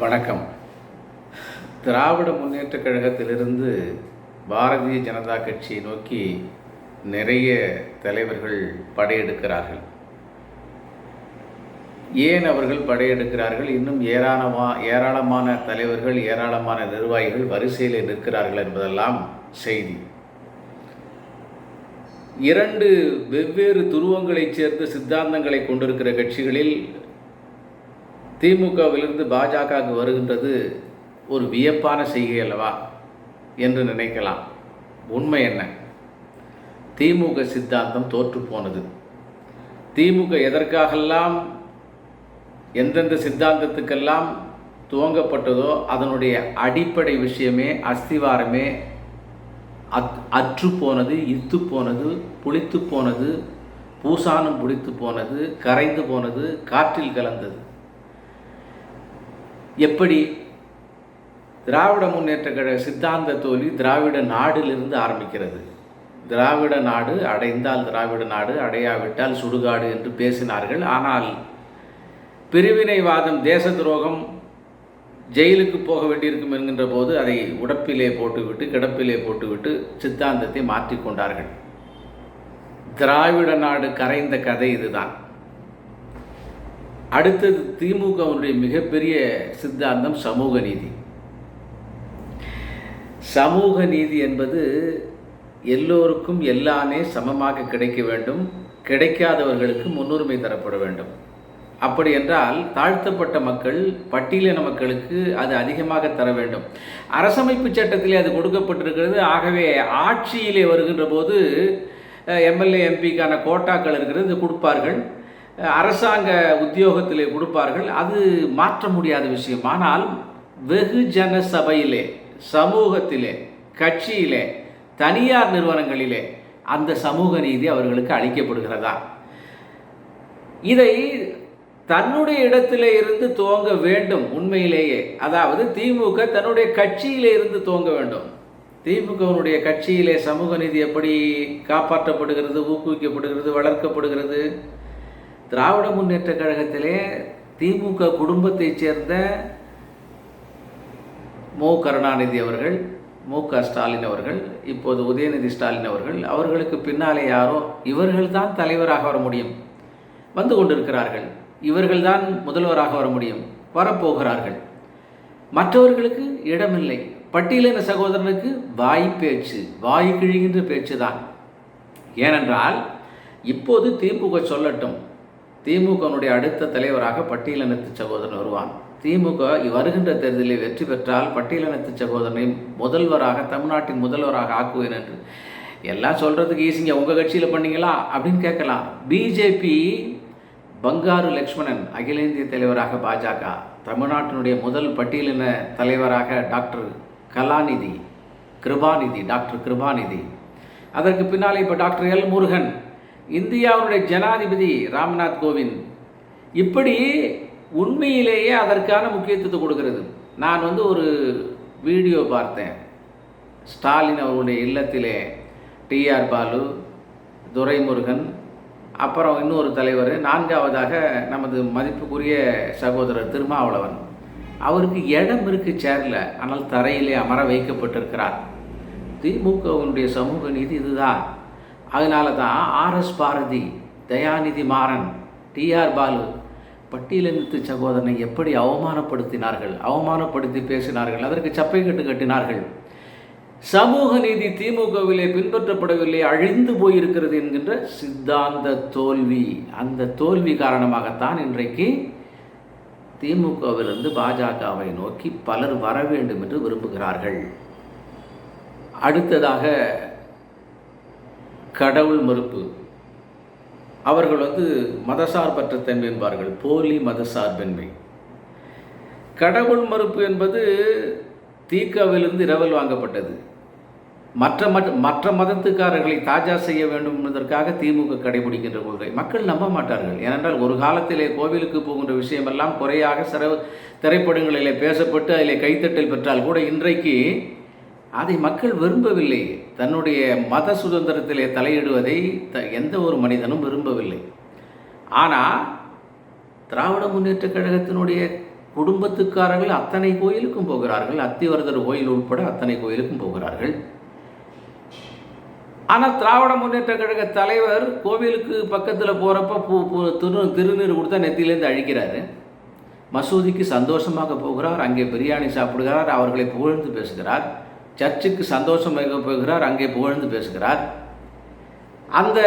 வணக்கம். திராவிட முன்னேற்றக் கழகத்திலிருந்து பாரதிய ஜனதா கட்சியை நோக்கி நிறைய தலைவர்கள் படையெடுக்கிறார்கள். ஏன் அவர்கள் படையெடுக்கிறார்கள்? இன்னும் ஏராளமா ஏராளமான தலைவர்கள் ஏராளமான நிர்வாகிகள் வரிசையில் நிற்கிறார்கள் என்பதெல்லாம் செய்தி. இரண்டு வெவ்வேறு துருவங்களைச் சேர்ந்த சித்தாந்தங்களை கொண்டிருக்கிற கட்சிகளில் திமுகவிலிருந்து பாஜகவுக்கு வருகின்றது ஒரு வியப்பான செய்கை அல்லவா என்று நினைக்கலாம். உண்மை என்ன? திமுக சித்தாந்தம் தோற்று போனது. திமுக எதற்காகெல்லாம் எந்தெந்த சித்தாந்தத்துக்கெல்லாம் துவங்கப்பட்டதோ அதனுடைய அடிப்படை விஷயமே அஸ்திவாரமே அத் அற்று போனது இத்து போனது புளித்து போனது பூசானம் புளித்து போனது கரைந்து போனது காற்றில் கலந்தது. எப்படி திராவிட முன்னேற்ற கழக சித்தாந்த தோல்வி திராவிட நாடிலிருந்து ஆரம்பிக்கிறது. திராவிட நாடு அடைந்தால் திராவிட நாடு அடையாவிட்டால் சுடுகாடு என்று பேசினார்கள். ஆனால் பிரிவினைவாதம் தேச துரோகம் ஜெயிலுக்கு போக வேண்டியிருக்கும் என்கின்ற போது அதை உடப்பிலே போட்டுவிட்டு கிடப்பிலே போட்டுவிட்டு சித்தாந்தத்தை மாற்றிக்கொண்டார்கள். திராவிட நாடு கரைந்த கதை இதுதான். அடுத்தது திமுகவினுடைய மிகப்பெரிய சித்தாந்தம் சமூக நீதி. சமூக நீதி என்பது எல்லோருக்கும் எல்லாமே சமமாக கிடைக்க வேண்டும் கிடைக்காதவர்களுக்கு முன்னுரிமை தரப்பட வேண்டும். அப்படி என்றால் தாழ்த்தப்பட்ட மக்கள் பட்டியலின மக்களுக்கு அது அதிகமாக தர வேண்டும். அரசமைப்பு சட்டத்திலே அது கொடுக்கப்பட்டிருக்கிறது. ஆகவே ஆட்சியிலே வருகின்ற போது எம்எல்ஏ எம்பிக்கான கோட்டாக்கள் இருக்கிறது கொடுப்பார்கள். அரசாங்க உத்தியோகத்திலே கொடுப்பார்கள். அது மாற்ற முடியாத விஷயம். ஆனால் வெகுஜன சபையிலே சமூகத்திலே கட்சியிலே தனியார் நிறுவனங்களிலே அந்த சமூக நீதி அவர்களுக்கு அளிக்கப்படுகிறதா? இதை தன்னுடைய இடத்திலே இருந்து துவங்க வேண்டும் உண்மையிலேயே. அதாவது திமுக தன்னுடைய கட்சியிலே இருந்து துவங்க வேண்டும். திமுகவினுடைய கட்சியிலே சமூக நீதி எப்படி காப்பாற்றப்படுகிறது ஊக்குவிக்கப்படுகிறது வளர்க்கப்படுகிறது? திராவிட முன்னேற்ற கழகத்திலே திமுக குடும்பத்தைச் சேர்ந்த மு. கருணாநிதி அவர்கள் மு. க. ஸ்டாலின் அவர்கள் இப்போது உதயநிதி ஸ்டாலின் அவர்கள் அவர்களுக்கு பின்னாலே யாரோ இவர்கள்தான் தலைவராக வர முடியும். வந்து கொண்டிருக்கிறார்கள். இவர்கள்தான் முதல்வராக வர முடியும். வரப்போகிறார்கள். மற்றவர்களுக்கு இடமில்லை. பட்டியலின சகோதரனுக்கு வாய் பேச்சு வாய் கிழிகின்ற பேச்சு தான் ஏனென்றால் இப்போது திமுக சொல்லட்டும். திமுகனுடைய அடுத்த தலைவராக பட்டியலினத்து சகோதரன் வருவான். திமுக வருகின்ற தேர்தலில் வெற்றி பெற்றால் பட்டியலினத்து சகோதரனை முதல்வராக தமிழ்நாட்டின் முதல்வராக ஆக்குவேன் என்று. எல்லாம் சொல்கிறதுக்கு ஈஸிங்க உங்கள் கட்சியில் பண்ணீங்களா? அப்படின்னு கேட்கலாம். பிஜேபி பங்காரு லக்ஷ்மணன் அகில இந்திய தலைவராக பாஜக. தமிழ்நாட்டினுடைய முதல் பட்டியலின தலைவராக டாக்டர் கலாநிதி கிருபாநிதி டாக்டர் கிருபாநிதி. அதற்கு பின்னால் இப்போ டாக்டர் எல் முருகன் இந்தியாவுடைய ஜனாதிபதி ராம்நாத் கோவிந்த். இப்படி உண்மையிலேயே அதற்கான முக்கியத்துவத்தை கொடுக்கிறது. நான் வந்து ஒரு வீடியோ பார்த்தேன். ஸ்டாலின் அவருடைய இல்லத்திலே டிஆர் பாலு துரைமுருகன் அப்புறம் இன்னொரு தலைவர் நான்காவதாக நமது மதிப்புக்குரிய சகோதரர் திருமாவளவன். அவருக்கு இடம் இருக்கு சேரில் ஆனால் தரையிலே அமர வைக்கப்பட்டிருக்கிறார். திமுகவினுடைய சமூக நீதி இதுதான். அதனால தான் R S Bharathi Dayanidhi Maran T R Baalu பட்டியலினத்து சகோதரனை எப்படி அவமானப்படுத்தினார்கள் அவமானப்படுத்தி பேசினார்கள் அதற்கு சப்பை கட்டு கட்டினார்கள். சமூக நீதி திமுகவிலே பின்பற்றப்படவில்லை அழிந்து போயிருக்கிறது என்கின்ற சித்தாந்த தோல்வி. அந்த தோல்வி காரணமாகத்தான் இன்றைக்கு திமுகவிலிருந்து பாஜகவை நோக்கி பலர் வர வேண்டும் என்று விரும்புகிறார்கள். அடுத்ததாக கடவுள் மறுப்பு. அவர்கள் வந்து மதசார்பற்ற தன்மை என்பார்கள். போலி மதசார்பின்மை. கடவுள் மறுப்பு என்பது தீக்காவிலிருந்து இரவல் வாங்கப்பட்டது. மற்ற மற்ற மதத்துக்காரர்களை தாஜா செய்ய வேண்டும் என்பதற்காக திமுக கடைபிடிக்கின்ற கொள்கை. மக்கள் நம்ப மாட்டார்கள். ஏனென்றால் ஒரு காலத்திலே கோவிலுக்கு போகின்ற விஷயமெல்லாம் குறையாக சிற திரைப்படங்களிலே பேசப்பட்டு அதில் கைத்தட்டல் பெற்றால் கூட இன்றைக்கு அதை மக்கள் விரும்பவில்லை. தன்னுடைய மத சுதந்திரத்திலே தலையிடுவதை த எந்த ஒரு மனிதனும் விரும்பவில்லை. ஆனால் திராவிட முன்னேற்ற கழகத்தினுடைய குடும்பத்துக்காரர்கள் அத்தனை கோயிலுக்கும் போகிறார்கள். அத்திவரதர் கோயில் உட்பட அத்தனை கோயிலுக்கும் போகிறார்கள். ஆனால் திராவிட முன்னேற்ற கழக தலைவர் கோவிலுக்கு பக்கத்தில் போகிறப்ப பூ பூ திரு திருநீர் கொடுத்தா நெத்தியிலேருந்து அழிக்கிறாரு. மசூதிக்கு சந்தோஷமாக போகிறார். அங்கே பிரியாணி சாப்பிடுகிறார். அவர்களை புகழ்ந்து பேசுகிறார். சர்ச்சுக்கு சந்தோஷமாக போகிறார் அங்கே புகழ்ந்து பேசுகிறார். அந்த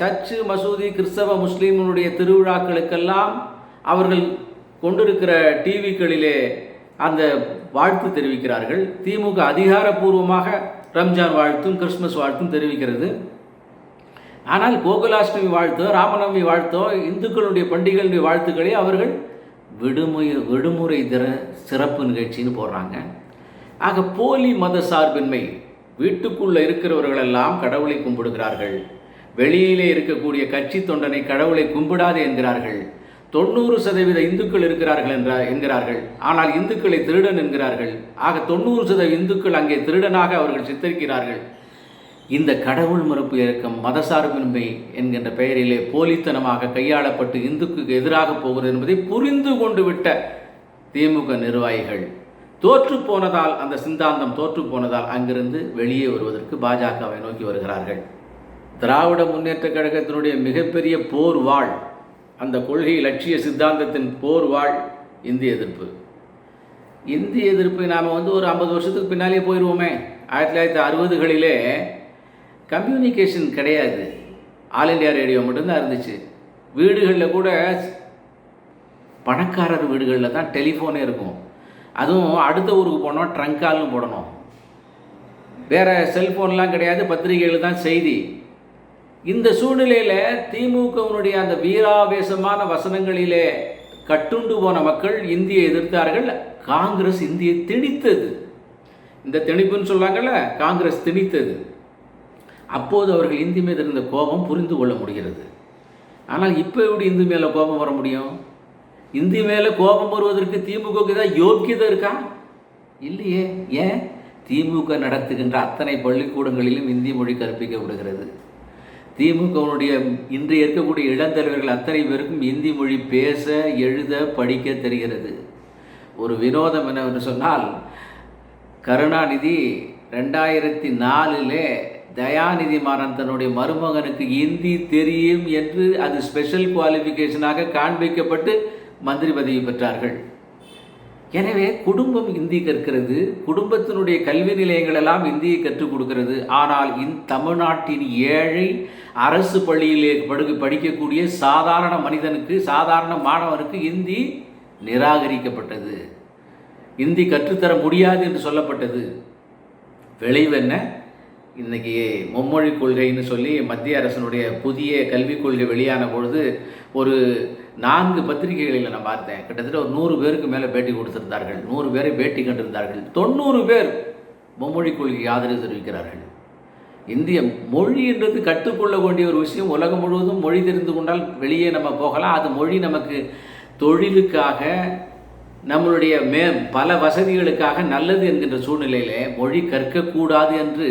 சர்ச்சு மசூதி கிறிஸ்தவ முஸ்லீம்களுடைய திருவிழாக்களுக்கெல்லாம் அவர்கள் கொண்டிருக்கிற டிவிக்களிலே அந்த வாழ்த்து தெரிவிக்கிறார்கள். திமுக அதிகாரப்பூர்வமாக ரம்ஜான் வாழ்த்தும் கிறிஸ்மஸ் வாழ்த்தும் தெரிவிக்கிறது. ஆனால் கோகுலாஷ்டமி வாழ்த்தோ ராமநவமி வாழ்த்தோ இந்துக்களுடைய பண்டிகைகளுடைய வாழ்த்துக்களை அவர்கள் விடுமுறை விடுமுறை திற சிறப்பு நிகழ்ச்சின்னு போடுறாங்க. ஆக போலி மத சார்பின்மை வீட்டுக்குள்ளே இருக்கிறவர்களெல்லாம் கடவுளை கும்பிடுகிறார்கள். வெளியிலே இருக்கக்கூடிய கட்சி தொண்டனை கடவுளை கும்பிடாது என்கிறார்கள். தொண்ணூறு சதவீத இந்துக்கள் இருக்கிறார்கள் என்ற என்கிறார்கள். ஆனால் இந்துக்களை திருடன் என்கிறார்கள். ஆக தொண்ணூறு சதவீத இந்துக்கள் அங்கே திருடனாக அவர்கள் சித்தரிக்கிறார்கள். இந்த கடவுள் மறுப்பு இயக்கம் மதசார்பின்மை என்கின்ற பெயரிலே போலித்தனமாக கையாளப்பட்டு இந்துக்கு எதிராக போகிறது என்பதை புரிந்து கொண்டு விட்ட திமுக நிர்வாகிகள். தோற்று போனதால் அந்த சிந்தாந்தம் தோற்று போனதால் அங்கிருந்து வெளியே வருவதற்கு பாஜகவை நோக்கி வருகிறார்கள். திராவிட முன்னேற்ற கழகத்தினுடைய மிகப்பெரிய போர் வாழ் அந்த கொள்கை லட்சிய சித்தாந்தத்தின் போர் வாழ் இந்திய எதிர்ப்பு. இந்திய எதிர்ப்பை நாம் வந்து ஒரு ஐம்பது வருஷத்துக்கு பின்னாலே போயிடுவோமே ஆயிரத்தி தொள்ளாயிரத்தி அறுபதுகளிலே கம்யூனிகேஷன் கிடையாது. ஆல் இண்டியா ரேடியோ மட்டும்தான் இருந்துச்சு. வீடுகளில் கூட பணக்காரர் வீடுகளில் தான் டெலிஃபோனே இருக்கும். அதுவும் அடுத்த ஊருக்கு போனோம் ட்ரங்கால்னு போடணும். வேறு செல்ஃபோன்லாம் கிடையாது பத்திரிகைகள் தான் செய்தி. இந்த சூழ்நிலையில் திமுகவினுடைய அந்த வீராவேசமான வசனங்களிலே கட்டுண்டு போன மக்கள் இந்தியை எதிர்த்தார்கள் காங்கிரஸ் இந்தியை திணித்தது. இந்த திணிப்புன்னு சொல்கிறாங்கல்ல காங்கிரஸ் திணித்தது. அப்போது அவர்கள் இந்தி மீது இருந்த கோபம் புரிந்து கொள்ள முடிகிறது. ஆனால் இப்போ எப்படி இந்து மேலே கோபம் வர முடியும்? இந்தி மேலே கோபம் வருவதற்கு திமுகவுக்கு தான் யோக்கியதை இருக்கா? இல்லையே. ஏன்? திமுக நடத்துகின்ற அத்தனை பள்ளிக்கூடங்களிலும் இந்தி மொழி கற்பிக்கப்படுகிறது திமுகவுடைய இன்று இருக்கக்கூடிய இளந்தலைவர்கள் அத்தனை பேருக்கும் இந்தி மொழி பேச எழுத படிக்க தெரிகிறது. ஒரு வினோதம் என்னவென்று சொன்னால் கருணாநிதி ரெண்டாயிரத்தி நாலிலே தயாநிதி மாறன் தன்னுடைய மருமகனுக்கு இந்தி தெரியும் என்று அது ஸ்பெஷல் குவாலிஃபிகேஷனாக காண்பிக்கப்பட்டு மந்திரி பதவி பெற்றார்கள். எனவே குடும்பம் இந்தி கற்கிறது குடும்பத்தினுடைய கல்வி நிலையங்கள் எல்லாம் இந்தியை கற்றுக் கொடுக்கிறது. ஆனால் இந் தமிழ்நாட்டின் ஏழை அரசு பள்ளியிலே படு படிக்கக்கூடிய சாதாரண மனிதனுக்கு சாதாரண மாணவனுக்கு இந்தி நிராகரிக்கப்பட்டது. இந்தி கற்றுத்தர முடியாது என்று சொல்லப்பட்டது. விளைவு என்ன? இன்றைக்கி மும்மொழி கொள்கைன்னு சொல்லி மத்திய அரசனுடைய புதிய கல்விக் கொள்கை வெளியான பொழுது ஒரு நான்கு பத்திரிகைகளில் நான் பார்த்தேன். கிட்டத்தட்ட ஒரு நூறு பேருக்கு மேலே பேட்டி கொடுத்திருந்தார்கள். நூறு பேரை பேட்டி கண்டிருந்தார்கள். தொண்ணூறு பேர் மும்மொழி கொள்கைக்கு ஆதரவு தெரிவிக்கிறார்கள். இந்திய மொழி என்றது கற்றுக்கொள்ள வேண்டிய ஒரு விஷயம். உலகம் முழுவதும் மொழி தெரிந்து கொண்டால் வெளியே நம்ம போகலாம். அது மொழி நமக்கு தொழிலுக்காக நம்மளுடைய மே பல வசதிகளுக்காக நல்லது என்கின்ற சூழ்நிலையில் மொழி கற்கக்கூடாது என்று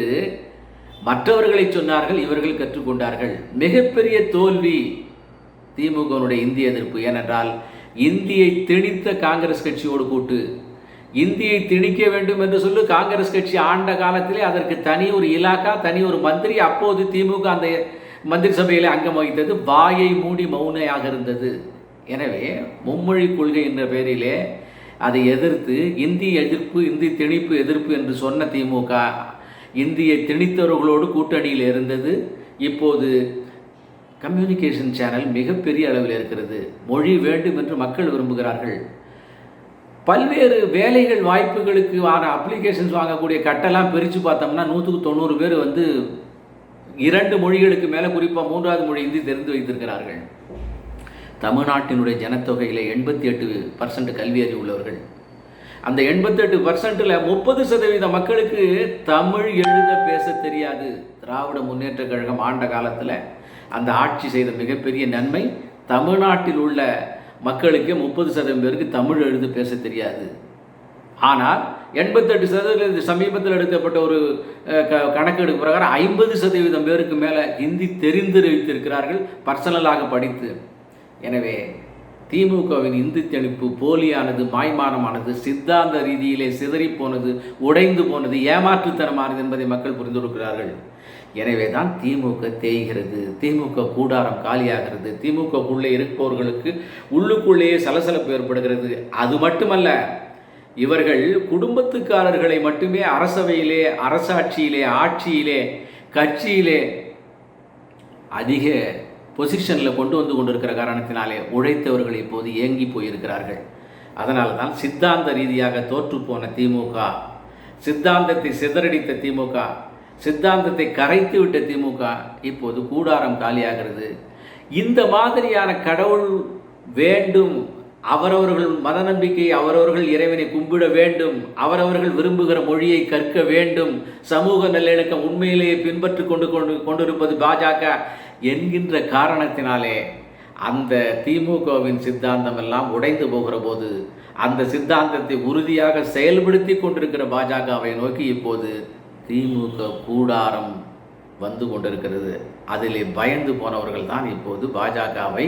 மற்றவர்களை சொன்னார்கள் இவர்கள் கற்றுக்கொண்டார்கள். மிகப்பெரிய தோல்வி திமுகனுடைய இந்திய எதிர்ப்பு. ஏனென்றால் இந்தியை திணித்த காங்கிரஸ் கட்சியோடு கூட்டு இந்தியை திணிக்க வேண்டும் என்று சொல்லி காங்கிரஸ் கட்சி ஆண்ட காலத்திலே அதற்கு தனி ஒரு இலாக்கா தனி ஒரு மந்திரி அப்போது திமுக அந்த மந்திரி சபையில் அங்கம் வகித்தது. வாயை மூடி மௌனையாக இருந்தது. எனவே மும்மொழி கொள்கை என்ற பெயரிலே அதை எதிர்த்து இந்தி எதிர்ப்பு இந்தி திணிப்பு எதிர்ப்பு என்று சொன்ன திமுக இந்தியை திணித்தவர்களோடு கூட்டணியில் இருந்தது. இப்போது கம்யூனிகேஷன் சேனல் மிகப்பெரிய அளவில் இருக்கிறது. மொழி வேண்டும் என்று மக்கள் விரும்புகிறார்கள். பல்வேறு வேலைகள் வாய்ப்புகளுக்கு வர அப்ளிகேஷன்ஸ் வாங்கக்கூடிய கட்டெல்லாம் பிரித்து பார்த்தோம்னா நூற்றுக்கு தொண்ணூறு பேர் வந்து இரண்டு மொழிகளுக்கு மேலே குறிப்பாக மூன்றாவது மொழி இந்தி தெரிந்து வைத்திருக்கிறார்கள். தமிழ்நாட்டினுடைய ஜனத்தொகையில் எண்பத்தி எட்டு பர்சன்ட் கல்வி அறிவு உள்ளவர்கள். அந்த எண்பத்தெட்டு பர்சன்ட்டில் முப்பது சதவீத மக்களுக்கு தமிழ் எழுத பேச தெரியாது. திராவிட முன்னேற்ற கழகம் ஆண்ட காலத்தில் அந்த ஆட்சி செய்த மிகப்பெரிய நன்மை தமிழ்நாட்டில் உள்ள மக்களுக்கு முப்பது சதவீதம் பேருக்கு தமிழ் எழுத பேச தெரியாது. ஆனால் எண்பத்தெட்டு சதவீத சமீபத்தில் எடுக்கப்பட்ட ஒரு க கணக்கெடுப்பு பிரகாரம் ஐம்பது சதவீதம் பேருக்கு மேலே ஹிந்தி தெரிந்து வைத்திருக்கிறார்கள் பர்சனலாக படித்து. எனவே திமுகவின் இந்து தெளிப்பு போலியானது மாய்மானமானது சித்தாந்த ரீதியிலே சிதறிப் போனது உடைந்து போனது ஏமாற்றுத்தனமானது என்பதை மக்கள் புரிந்து கொடுக்கிறார்கள் எனவே தான் திமுக தேய்கிறது திமுக கூடாரம் காலியாகிறது திமுகக்குள்ளே இருப்பவர்களுக்கு உள்ளுக்குள்ளேயே சலசலப்பு ஏற்படுகிறது. அது மட்டுமல்ல இவர்கள் குடும்பத்துக்காரர்களை மட்டுமே அரசவையிலே அரசாட்சியிலே ஆட்சியிலே கட்சியிலே அதிக பொசிஷனில் கொண்டு வந்து கொண்டிருக்கிற காரணத்தினாலே உழைத்தவர்கள் இப்போது ஏங்கி போயிருக்கிறார்கள். அதனால தான் சித்தாந்த ரீதியாக தோற்றுப்போன திமுக சித்தாந்தத்தை சிதறடித்த திமுக சித்தாந்தத்தை கரைத்து விட்ட திமுக இப்போது கூடாரம் காலியாகிறது. இந்த மாதிரியான கடவுள் வேண்டும் அவரவர்கள் மத நம்பிக்கை அவரவர்கள் இறைவனை கும்பிட வேண்டும் அவரவர்கள் விரும்புகிற மொழியை கற்க வேண்டும் சமூக நல்லிணக்கம் உண்மையிலேயே பின்பற்றி கொண்டு கொண்டு கொண்டிருப்பது பாஜக. என்கின்ற காரணத்தினாலே அந்த திமுகவின் சித்தாந்தம் எல்லாம் உடைந்து போகிற போது அந்த சித்தாந்தத்தை உறுதியாக செயல்படுத்தி கொண்டிருக்கிற பாஜகவை நோக்கி இப்போது திமுக கூடாரம் வந்து கொண்டிருக்கிறது. அதிலே பயந்து போனவர்கள் தான் இப்போது பாஜகவை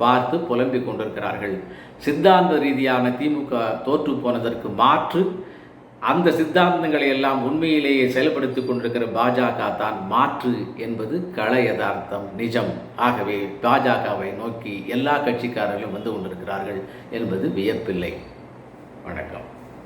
பார்த்து புலம்பிக் கொண்டிருக்கிறார்கள். சித்தாந்த ரீதியான திமுக தோற்று போனதற்கு மாற்று அந்த சித்தாந்தங்களை எல்லாம் உண்மையிலேயே செயல்படுத்தி கொண்டிருக்கிற பாஜக தான் மாற்று என்பது கள யதார்த்தம் நிஜம். ஆகவே பாஜகவை நோக்கி எல்லா கட்சிக்காரர்களும் வந்து கொண்டிருக்கிறார்கள் என்பது வியப்பில்லை. வணக்கம்.